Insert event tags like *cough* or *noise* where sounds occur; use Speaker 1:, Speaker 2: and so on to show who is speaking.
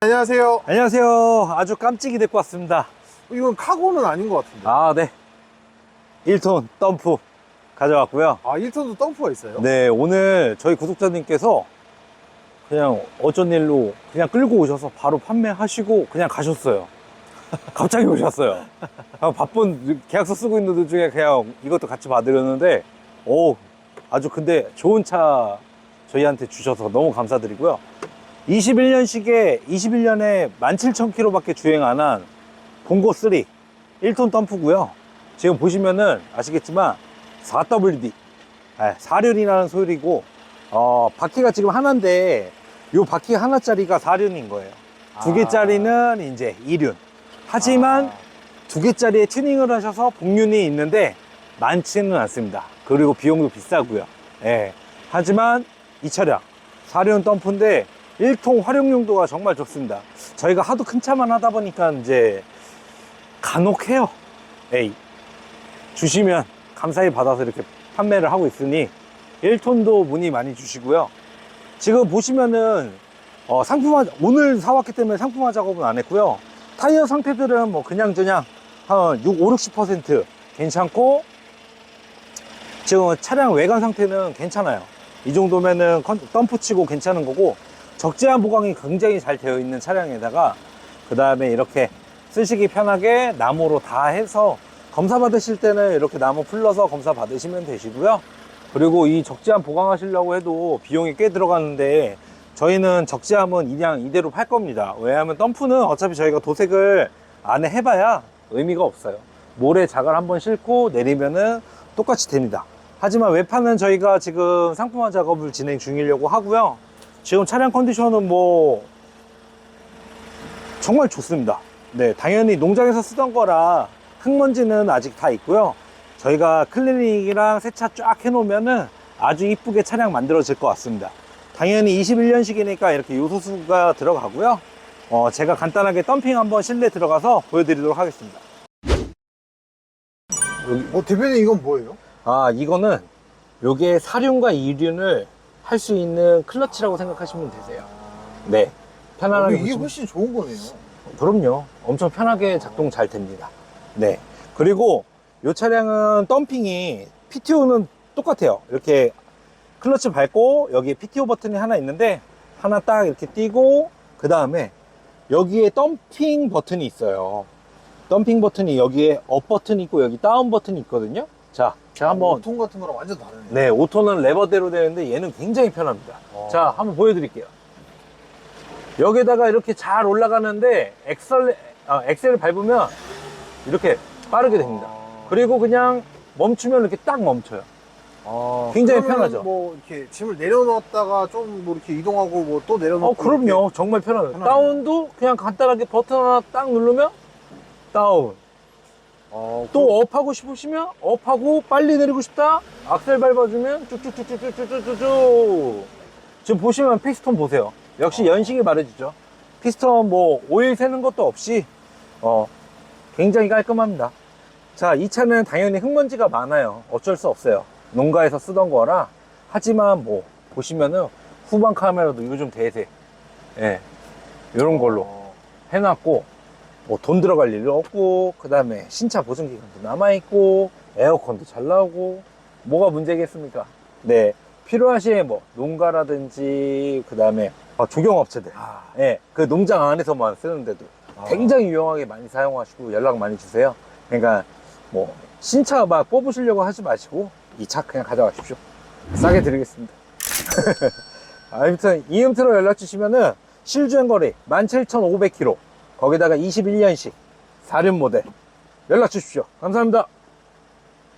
Speaker 1: 안녕하세요.
Speaker 2: 안녕하세요. 아주 깜찍이 데리고 왔습니다.
Speaker 1: 이건 카고는 아닌 것 같은데.
Speaker 2: 아, 네. 1톤 덤프 가져왔고요.
Speaker 1: 아, 1톤도 덤프가 있어요?
Speaker 2: 네, 오늘 저희 구독자님께서 그냥 어쩐 일로 그냥 끌고 오셔서 바로 판매하시고 그냥 가셨어요. 갑자기 오셨어요. 아, 바쁜 계약서 쓰고 있는 도중에 그냥 이것도 같이 받으려는데, 오, 아주 근데 좋은 차 저희한테 주셔서 너무 감사드리고요. 21년식에 21년에 17,000km밖에 주행 안 한 봉고 3 1톤 덤프고요. 지금 보시면은 아시겠지만 4WD 네, 4륜이라는 소리고 어, 바퀴가 지금 하나인데 요 바퀴 하나짜리가 4륜인 거예요. 두
Speaker 1: 아.
Speaker 2: 개짜리는 이제 2륜. 하지만
Speaker 1: 아,
Speaker 2: 두 개짜리에 튜닝을 하셔서 복륜이 있는데 많지는 않습니다. 그리고 비용도 비싸고요. 예. 하지만 이 차량 4륜 덤프인데 1통 활용 용도가 정말 좋습니다. 저희가 하도 큰 차만 하다 보니까 이제 간혹 해요. 에이. 주시면 감사히 받아서 이렇게 판매를 하고 있으니 1톤도 문의 많이 주시고요. 지금 보시면은 어, 상품화 오늘 사왔기 때문에 상품화 작업은 안 했고요. 타이어 상태들은 뭐 그냥 저냥 한 6, 5, 60% 괜찮고 지금 차량 외관 상태는 괜찮아요. 이 정도면은 컨- 덤프 치고 괜찮은 거고 적재한 보강이 굉장히 잘 되어 있는 차량에다가 그 다음에 이렇게 쓰시기 편하게 나무로 다 해서 검사 받으실 때는 이렇게 나무 풀러서 검사 받으시면 되시고요. 그리고 이 적재함 보강하시려고 해도 비용이 꽤 들어가는데 저희는 적재함은 그냥 이대로 팔 겁니다. 왜냐하면 덤프는 어차피 저희가 도색을 안에 해봐야 의미가 없어요. 모래 자갈 한번 싣고 내리면은 똑같이 됩니다. 하지만 외판은 저희가 지금 상품화 작업을 진행 중이려고 하고요. 지금 차량 컨디션은 뭐 정말 좋습니다. 네, 당연히 농장에서 쓰던 거라 흙먼지는 아직 다 있고요. 저희가 클리닉이랑 세차 쫙 해놓으면은 아주 이쁘게 차량 만들어질 것 같습니다. 당연히 21년식이니까 이렇게 요소수가 들어가고요. 어, 제가 간단하게 덤핑 한번 실내 들어가서 보여드리도록 하겠습니다. 여기,
Speaker 1: 어, 대표님 이건 뭐예요?
Speaker 2: 아, 이거는 요게 4륜과 2륜을 할 수 있는 클러치라고 생각하시면 되세요. 네. 편안하게
Speaker 1: 어, 이게
Speaker 2: 보시면-
Speaker 1: 훨씬 좋은 거네요.
Speaker 2: 그럼요. 엄청 편하게 작동 잘 됩니다. 네. 그리고 이 차량은 덤핑이 PTO는 똑같아요. 이렇게 클러치 밟고 여기에 PTO 버튼이 하나 있는데 하나 딱 이렇게 띄고 그 다음에 여기에 덤핑 버튼이 있어요. 덤핑 버튼이 여기에 업 버튼이 있고 여기 다운 버튼이 있거든요. 자, 제가 한번
Speaker 1: 통 같은 거랑 완전 다르네.
Speaker 2: 네, 오토는 레버대로 되는데 얘는 굉장히 편합니다.
Speaker 1: 어.
Speaker 2: 자, 한번 보여드릴게요. 여기다가 이렇게 잘 올라가는데 엑셀, 아, 엑셀을 밟으면 이렇게 빠르게 됩니다.
Speaker 1: 아.
Speaker 2: 그리고 그냥 멈추면 이렇게 딱 멈춰요.
Speaker 1: 아,
Speaker 2: 굉장히 편하죠.
Speaker 1: 뭐 이렇게 짐을 내려놓았다가 좀 뭐 이렇게 이동하고 뭐 또 내려놓고.
Speaker 2: 어, 그럼요. 정말 편하죠.
Speaker 1: 편하네요.
Speaker 2: 다운도 그냥 간단하게 버튼 하나 딱 누르면 다운.
Speaker 1: 아, 어,
Speaker 2: 또 또 업하고 싶으시면 업하고 빨리 내리고 싶다 악셀 밟아주면 쭉쭉쭉쭉쭉쭉쭉 지금 보시면 피스톤 보세요 역시 아. 연식이 말해지죠. 피스톤 뭐 오일 새는 것도 없이 어 굉장히 깔끔합니다 자 이 차는 당연히 흙먼지가 많아요 어쩔 수 없어요 농가에서 쓰던 거라. 하지만 뭐 보시면은 후방 카메라도 요즘 대세. 예. 요런 걸로
Speaker 1: 어,
Speaker 2: 해놨고 뭐 돈 들어갈 일도 없고 그 다음에 신차 보증 기간도 남아있고 에어컨도 잘 나오고 뭐가 문제겠습니까 네 필요하시에 뭐 농가라든지 그 다음에 조경업체들
Speaker 1: 아,
Speaker 2: 예, 그 농장 안에서만 쓰는데도
Speaker 1: 아.
Speaker 2: 굉장히 유용하게 많이 사용하시고 연락 많이 주세요 그러니까 뭐 신차 막 뽑으시려고 하지 마시고 이 차 그냥 가져가십시오. 싸게 드리겠습니다. *laughs* 아무튼 이음트로 연락 주시면은 실주행 거리 17,500km 거기다가 21년식 4륜 모델 연락 주십시오. 감사합니다